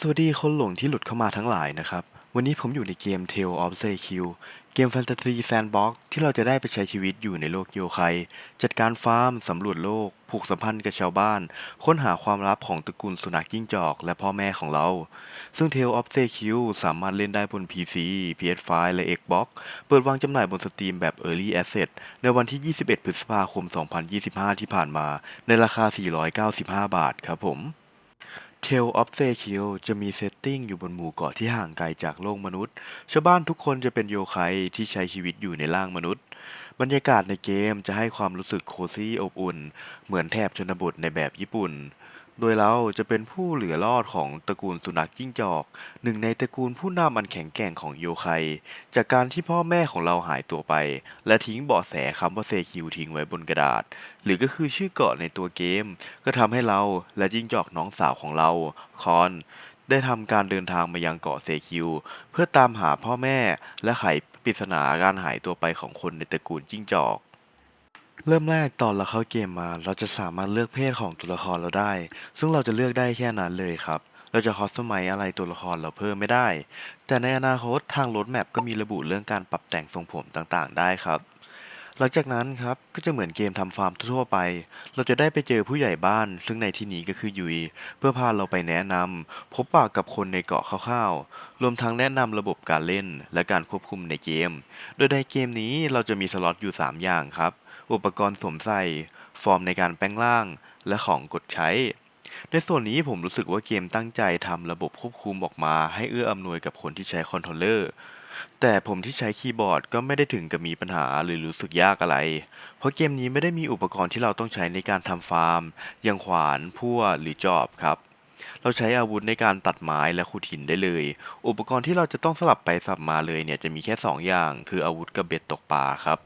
สวัสดีคนหลงที่หลุดเข้ามาทั้งหลายนะครับ วันนี้ผมอยู่ในเกม Tale of Seikyu เกมแฟนตาซีแซนบ็อกที่เราจะได้ไปใช้ชีวิตอยู่ในโลกโยไคจัดการฟาร์ม สำรวจโลก ผูกสัมพันธ์กับชาวบ้าน ค้นหาความลับของตระกูลสุนัขจิ้งจอก และพ่อแม่ของเรา ซึ่ง Tale of Seikyu สามารถเล่นได้บน PC PS5 และ Xbox เปิดวางจำหน่ายบนสตรีมแบบ Early Access ในวันที่ 21 พฤษภาคม 2025 ที่ผ่านมา ในราคา 495 บาทครับผม Tale of s e k i l จะมีเซตติ้งอยู่บนหมู่เกาะที่ห่างไกลจากโลกมนุษย์ ชาวบ้านทุกคนจะเป็นโยไคที่ใช้ชีวิตอยู่ในร่างมนุษย์ บรรยากาศในเกมจะให้ความรู้สึกโคซี่อบอุ่น เหมือนแถบชนบทในแบบญี่ปุ่น โดยเราจะเป็นผู้เหลือรอดของตระกูลสุนัขจิ้งจอก หนึ่งในตระกูลผู้นำอันแข็งแกร่งของโยไค จากการที่พ่อแม่ของเราหายตัวไป และทิ้งเบาะแสคำว่าเซคิวทิ้งไว้บนกระดาษ หรือก็คือชื่อเกาะในตัวเกม ก็ทำให้เราและจิ้งจอกน้องสาวของเรา คอน ได้ทำการเดินทางมายังเกาะเซคิว เพื่อตามหาพ่อแม่และไขปริศนาการหายตัวไปของคนในตระกูลจิ้งจอก เริ่มแรกตอนเราเข้าเกมมา เราจะสามารถเลือกเพศของตัวละครเราได้ ซึ่งเราจะเลือกได้แค่นั้นเลยครับ เราจะคอสตอมไมอะไรตัวละครเราเพิ่มไม่ได้ แต่ในอนาคตทางรถแมปก็มีระบุเรื่องการปรับแต่งทรงผมต่างๆ ได้ครับ หลังจากนั้นครับก็จะเหมือนเกมทำฟาร์มทั่วไป เราจะได้ไปเจอผู้ใหญ่บ้าน ซึ่งในที่นี้ก็คือยุยเพื่อพาเราไปแนะนำพบปะกับคนในเกาะคร่าวๆ รวมทั้งแนะนำระบบการเล่น และการควบคุมในเกม โดยในเกมนี้เราจะมีสล็อตอยู่ 3 อย่างครับ อุปกรณ์สวมใส่ ฟอร์มในการแปลงร่าง และของกดใช้ ในส่วนนี้ผมรู้สึกว่าเกมตั้งใจทำระบบควบคุมออกมา ให้เอื้ออำนวยกับคนที่ใช้คอนโทรลเลอร์แต่ผมที่ใช้คีย์บอร์ดก็ไม่ได้ถึงกับมีปัญหาหรือรู้สึกยากอะไร เพราะเกมนี้ไม่ได้มีอุปกรณ์ที่เราต้องใช้ในการทำฟาร์มอย่างขวานพั่วหรือจอบครับ เราใช้อาวุธในการตัดไม้และขุดหินได้เลย อุปกรณ์ที่เราจะต้องสลับไปสลับมาเลยเนี่ยจะมีแค่ 2 อย่าง คืออาวุธกับเบ็ดตกปลาครับ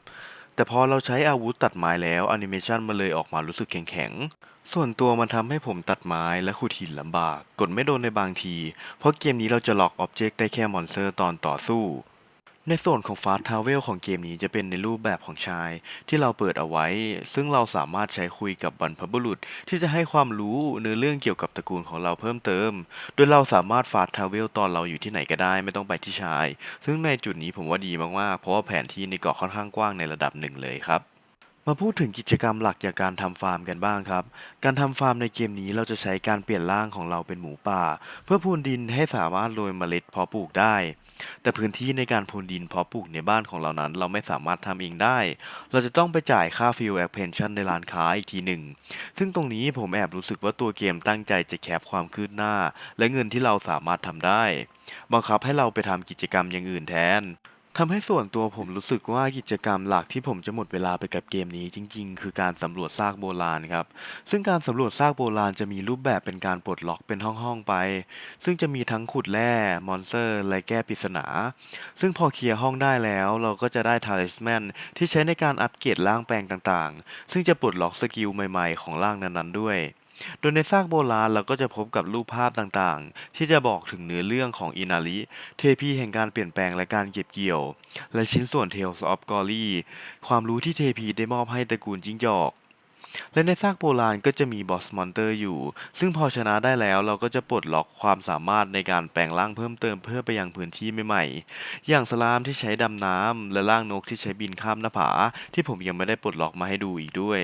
แต่พอเราใช้อาวุธตัดไม้แล้วแอนิเมชันมันเลยออกมารู้สึกแข็งๆ ส่วนตัวมันทำให้ผมตัดไม้และขุดหินลำบาก กดไม่โดนในบางที เพราะเกมนี้เราจะล็อกอ็อบเจกต์ได้แค่มอนสเตอร์ตอนต่อสู้ ในส่วนของฟาสทาวเวลของเกมนี้จะเป็นในรูปแบบของชายที่เราเปิดเอาไว้ ซึ่งเราสามารถใช้คุยกับบรรพบุรุษ ที่จะให้ความรู้เนื้อเรื่องเกี่ยวกับตระกูลของเราเพิ่มเติม โดยเราสามารถฟาสทาวเวลตอนเราอยู่ที่ไหนก็ได้ไม่ต้องไปที่ชาย ซึ่งในจุดนี้ผมว่าดีมากๆ เพราะว่าแผนที่ในเกาะค่อนข้างกว้างในระดับหนึ่งเลยครับ มาพูดถึงกิจกรรมหลักจากการทำฟาร์มกันบ้างครับ การทำฟาร์มในเกมนี้เราจะใช้การเปลี่ยนร่างของเราเป็นหมูป่า เพื่อพูนดินให้สามารถโรยเมล็ดเพาะปลูกได้ แต่พื้นที่ในการพูนดินเพาะปลูกในบ้านของเรานั้น เราไม่สามารถทำเองได้ เราจะต้องไปจ่ายค่าฟิลแอคเพนชั่นในร้านค้าอีกทีหนึ่ง ซึ่งตรงนี้ผมแอบรู้สึกว่าตัวเกมตั้งใจจะแคปความคืบหน้า และเงินที่เราสามารถทำได้ บังคับให้เราไปทำกิจกรรมอย่างอื่นแทน ทำให้ส่วนตัวผมรู้สึกว่ากิจกรรมหลักที่ผมจะหมดเวลาไปกับเกมนี้จริงๆ คือการสำรวจซากโบราณครับ ซึ่งการสำรวจซากโบราณจะมีรูปแบบเป็นการปลดล็อกเป็นห้องๆไป ซึ่งจะมีทั้งขุดแร่มอนสเตอร์และแก้ปริศนา ซึ่งพอเคลียร์ห้องได้แล้ว เราก็จะได้ทาริสแมนที่ใช้ในการอัปเกรดร่างแปลงต่างๆ ซึ่งจะปลดล็อกสกิลใหม่ๆ ของร่างนั้นๆด้วย โดยในซากโบราณเราก็จะพบกับรูปภาพต่างๆ ที่จะบอกถึงเนื้อเรื่องของอินาริเทพีแห่งการเปลี่ยนแปลงและการเก็บเกี่ยว และชิ้นส่วน Tales of Glory ความรู้ที่เทพีได้มอบให้ตระกูลจิ้งจอกและในซากโบราณก็จะมีบอสมอนเตอร์อยู่ ซึ่งพอชนะได้แล้วเราก็จะปลดล็อกความสามารถในการแปลงร่างเพิ่มเติมเพื่อไปยังพื้นที่ใหม่ๆ อย่างสลามที่ใช้ดำน้ำและร่างนกที่ใช้บินข้ามหน้าผา ที่ผมยังไม่ได้ปลดล็อกมาให้ดูอีกด้วย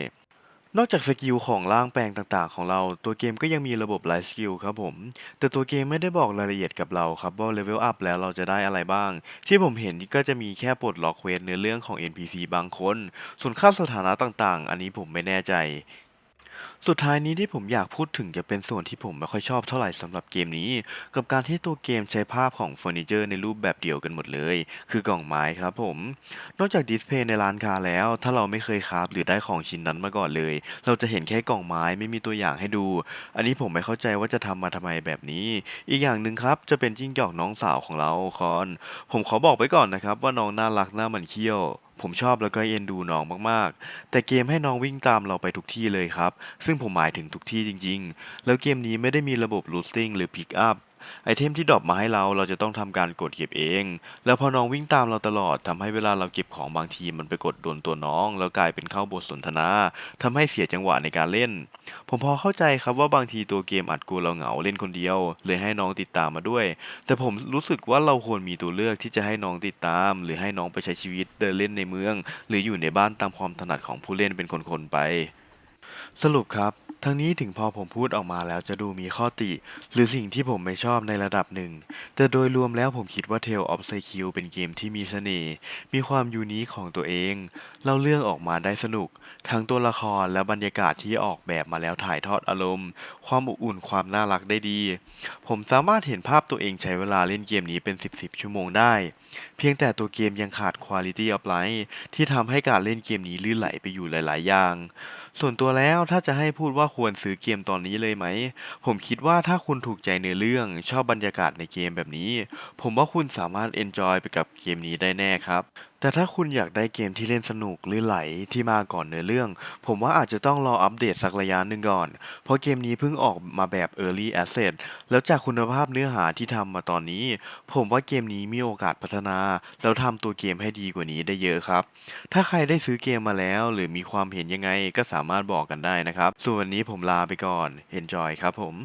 นอกจากสกิลของร่างแปลงต่างๆ ของเรา ตัวเกมก็ยังมีระบบไลฟ์สกิลครับผม แต่ตัวเกมไม่ได้บอกรายละเอียดกับเราครับว่าเลเวลอัพแล้วเราจะได้อะไรบ้าง ที่ผมเห็นก็จะมีแค่ปลดล็อกเควสเนื้อเรื่องของ NPC บางคน ส่วนค่าสถานะต่างๆ อันนี้ผมไม่แน่ใจ สุดท้ายนี้ที่ผมอยากพูดถึงจะเป็นส่วนที่ผมไม่ค่อยชอบเท่าไหร่สำหรับเกมนี้ กับการที่ตัวเกมใช้ภาพของเฟอร์นิเจอร์ในรูปแบบเดียวกันหมดเลย คือกล่องไม้ครับผม นอกจากดิสเพย์ในร้านค้าแล้ว ถ้าเราไม่เคยคราฟหรือได้ของชิ้นนั้นมาก่อนเลย เราจะเห็นแค่กล่องไม้ไม่มีตัวอย่างให้ดู อันนี้ผมไม่เข้าใจว่าจะทำมาทำไมแบบนี้ อีกอย่างหนึ่งครับจะเป็นจิ้งจอกน้องสาวของเราคอน ผมขอบอกไว้ก่อนนะครับว่าน้องน่ารักน่ามันเขี้ยว ผมชอบแล้วก็เอ็นดูน้องมากๆ แต่เกมให้น้องวิ่งตามเราไปทุกที่เลยครับ ซึ่งผมหมายถึงทุกที่จริงๆ แล้วเกมนี้ไม่ได้มีระบบ looting หรือ pick up ไอเทมที่ดรอปมาให้เราเราจะต้องทำการกดเก็บเอง แล้วพอน้องวิ่งตามเราตลอดทำให้เวลาเราเก็บของบางทีมันไปกดโดนตัวน้อง แล้วกลายเป็นเข้าบทสนทนาทำให้เสียจังหวะในการเล่น ผมพอเข้าใจครับว่าบางทีตัวเกมอัดกลัวเราเหงาเล่นคนเดียว เลยให้น้องติดตามมาด้วย แต่ผมรู้สึกว่าเราควรมีตัวเลือกที่จะให้น้องติดตาม หรือให้น้องไปใช้ชีวิตเดินเล่นในเมือง หรืออยู่ในบ้านตามความถนัดของผู้เล่นเป็นคนๆไป สรุปครับ ทั้งนี้ถึงพอผมพูดออกมาแล้วจะดูมีข้อติ หรือสิ่งที่ผมไม่ชอบในระดับหนึ่ง แต่โดยรวมแล้วผมคิดว่า Tale of s y c u เป็นเกมที่มีเสน่ห์มีความยูนิคของตัวเองเล่าเรื่องออกมาได้สนุก ทั้งตัวละครและบรรยากาศที่ออกแบบมาแล้วถ่ายทอดอารมณ์ ความอบอุ่นความน่ารักได้ดี ผมสามารถเห็นภาพตัวเองใช้เวลาเล่นเกมนี้เป็น 10 10ชั่วโมงได้ เพียงแต่ตัวเกมยังขาด Quality of Life ที่ทำให้การเล่นเกมนี้ลื่นไหลไปอยู่หลาย ๆ อย่าง ส่วนตัวแล้วถ้าจะให้พูดว่าควรซื้อเกมตอนนี้เลยไหม ผมคิดว่าถ้าคุณถูกใจเนื้อเรื่องชอบบรรยากาศในเกมแบบนี้ ผมว่าคุณสามารถเอนจอยไปกับเกมนี้ได้แน่ครับแต่ถ้าคุณอยากได้เกมที่เล่นสนุกหรือไหลที่มาก่อนเนื้อเรื่อง ผมว่าอาจจะต้องรออัปเดตสักระยะหนึ่งก่อน เพราะเกมนี้เพิ่งออกมาแบบ Early Access แล้วจากคุณภาพเนื้อหาที่ทำมาตอนนี้ ผมว่าเกมนี้มีโอกาสพัฒนา แล้วทำตัวเกมให้ดีกว่านี้ได้เยอะครับ ถ้าใครได้ซื้อเกมมาแล้ว หรือมีความเห็นยังไงก็สามารถบอกกันได้นะครับ ส่วนวันนี้ผมลาไปก่อน Enjoy ครับผม